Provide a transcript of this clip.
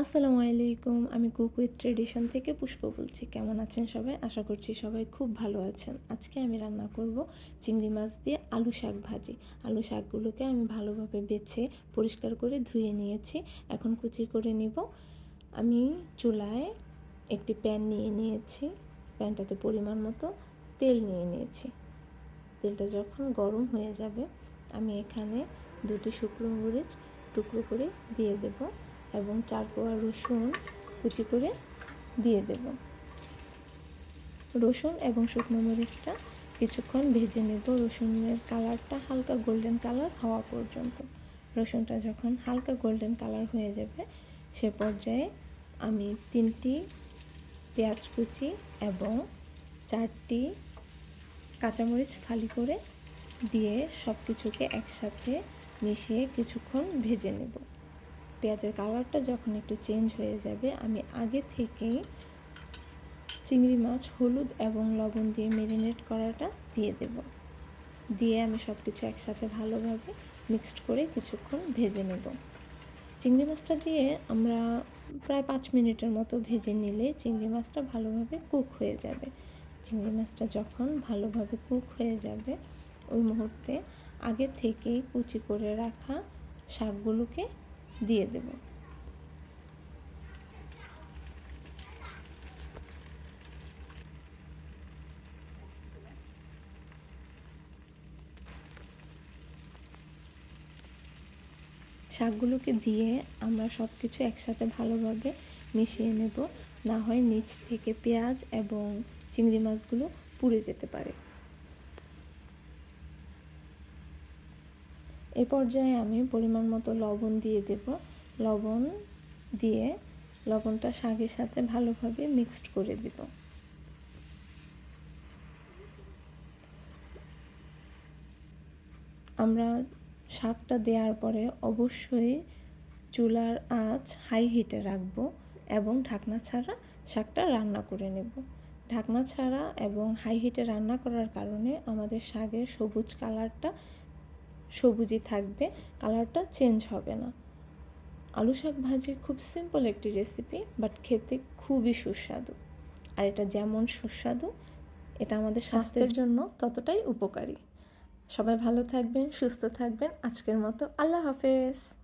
আসসালামু আলাইকুম, আমি কুক উইথ ট্রেডিশন থেকে পুষ্প বলছি। কেমন আছেন সবাই? আশা করছি সবাই খুব ভালো আছেন। আজকে আমি রান্না করব চিংড়ি মাছ দিয়ে আলু শাক ভাজি। আলু শাকগুলোকে আমি ভালোভাবে বেছে, পরিষ্কার করে ধুয়ে নিয়েছি। এখন কুচি করে নিব। আমি চুলায় একটি প্যান নিয়ে নিয়েছি। প্যানটাতে পরিমাণ মতো তেল নিয়ে নিয়েছি। তেলটা যখন গরম হয়ে যাবে, আমি এখানে দুটি শুকনো মরিচ টুকরো করে দিয়ে দেব। এবং চার কোয়া রসুন কুচি করে দিয়ে দেব। রসুন এবং শুকনো মরিচটা কিছুক্ষণ ভেজে নেব। রসুনের কালারটা হালকা গোল্ডেন কালার হওয়া পর্যন্ত। রসুনটা যখন হালকা গোল্ডেন কালার হয়ে যাবে, সে পর্যায়ে আমি তিনটি পেঁয়াজ কুচি এবং চারটি কাঁচামরিচ ফালি করে দিয়ে সব কিছুকে একসাথে মিশিয়ে কিছুক্ষণ ভেজে নেব। পেঁয়াজের কালারটা যখন একটু চেঞ্জ হয়ে যাবে, আমি আগে থেকেই চিংড়ি মাছ হলুদ এবং লবণ দিয়ে মেরিনেট করাটা দিয়ে দেব। দিয়ে আমি সব কিছু একসাথে ভালোভাবে মিক্সড করে কিছুক্ষণ ভেজে নেব। চিংড়ি মাছটা দিয়ে আমরা প্রায় পাঁচ মিনিটের মতো ভেজে নিলে চিংড়ি মাছটা ভালোভাবে কুক হয়ে যাবে। চিংড়ি মাছটা যখন ভালোভাবে কুক হয়ে যাবে, ওই মুহূর্তে আগে থেকেই কুচি করে রাখা শাকগুলোকে দিয়ে দেব। শাকগুলোকে দিয়ে আমরা সব কিছু একসাথে ভালোভাবে মিশিয়ে নেব। না হয় নিচ থেকে পেঁয়াজ এবং চিংড়ি মাছগুলো পুড়ে যেতে পারে। এ পর্যায়ে আমি পরিমাণ মতো লবণ দিয়ে দেব। লবণ দিয়ে লবণটা শাকের সাথে ভালোভাবে মিক্সড করে দেব। আমরা শাকটা দেওয়ার পরে অবশ্যই চুলার আঁচ হাই হিটে রাখব এবং ঢাকনা ছাড়া শাকটা রান্না করে নেব। ঢাকনা ছাড়া এবং হাই হিটে রান্না করার কারণে আমাদের শাকের সবুজ কালারটা সবুজই থাকবে, কালারটা চেঞ্জ হবে না। আলু শাক ভাজি খুব সিম্পল একটি রেসিপি বাট খেতে খুবই সুস্বাদু। আর এটা যেমন সুস্বাদু, এটা আমাদের স্বাস্থ্যের জন্য ততটাই উপকারী। সবাই ভালো থাকবেন, সুস্থ থাকবেন। আজকের মতো আল্লাহ হাফেজ।